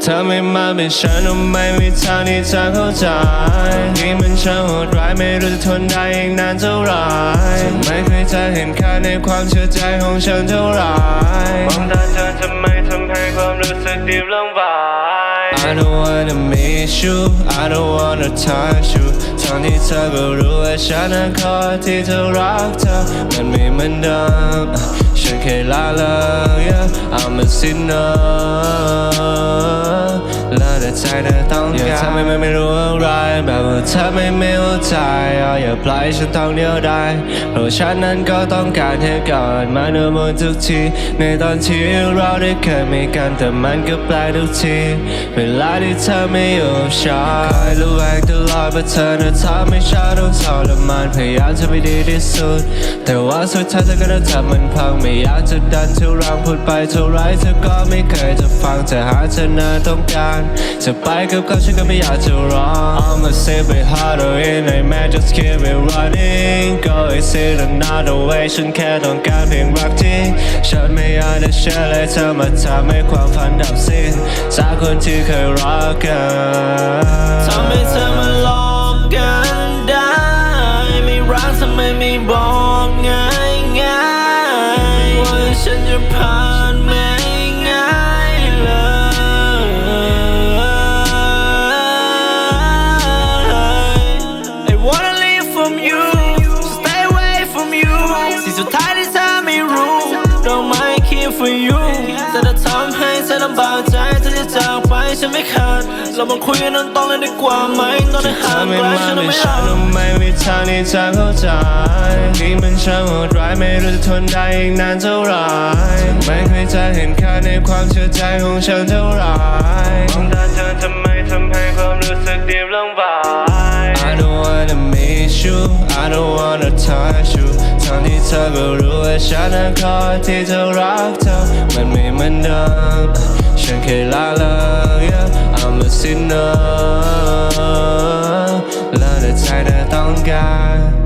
เธอไม่มาเป็นฉันก็ไม่มีทางที่จะเข้าใจนี่มันช่างโหดร้ายไม่รู้จะทนได้อีกนานเท่าไหร่ไม่เคยจะเห็นค่าในความเชื่อใจของฉันเท่าไหร่มองตาเธอทำไมทำให้ความรู้สึกดีลงไป I don't wanna miss you I don't wanna touch you ทั้งที่เธอก็รู้ว่าฉันนั้นขอที่เธอรักเธอมันไม่เหมือนเดิมฉันแค่ละเลย yeah I'm a sinner อต้องการอย่าทำให้มันไม่รู้อะไรแบบว่าเธอไม่ไม่เข้าใจอย่าปล่อยฉันต้องเดียวได้เพราะฉันนั้นก็ต้องการให้ก่อนมาเนื้อมือทุกทีในตอนที่เราได้เคยมีกันแต่มันก็แปลกทุกทีเวลาที่เธอไม่อยู่กับฉันคอยระแวงตลอดว่าเธอน่ะทำให้ฉันต้องทรมานพยายามจะไม่ดีที่สุด แต่ว่าสุดท้ายเธอก็ต้องทำมันพังไม่อยากจะดันทุรังพูดไปเท่าไรเธอก็ไม่เคยจะฟังแต่หากเธอน่าต้องการจะไปกับเขาฉันก็ไม่อยากจะรอ I'ma save it harder in a man just keep it running go easy another way ฉันแค่ต้องการเพียงรักจริงฉันไม่อยากจะเชื่อเลยเธอมาทำให้ความฝันดับสิ้นจากคนที่เคยรักกันทำให้เธอมาหลอกกันได้ ไม่รักทำไมไม่บอกง่ายง่ายๆว่าฉันจะผ่า สิ่งสุดท้ายที่เธอไม่รู้เราไม่ keep for you แต่ถ้าทำให้เธอลำบากใจเธอจะจากไปฉันไม่ขาดเรามาคุยกันตรงๆเลยดีกว่าไหมตอนนี้ห่างไม่ไกลมาฉันไม่ไม่ฉัเอานไม่มีทางที่จะเข้าใจนี่มันช่างโหดร้ายไม่รู้จะทนได้อีกนานเท่าไหร่ไม่เคยจะเห็นค่าในความเชื่อใจของฉันเท่าไหร่มองตาเธอทำไมทำให้ความรู้สึกดีลงไป I don't wanna miss you I don't wanna touch you ทั้งที่ เธอก็รู้ว่าฉันนั้นขอที่เธอรักเธอ มันไม่เหมือนเดิมฉันแค่ลาเลย yeah I'm a sinner แล้วแต่ใจเธอต้องการ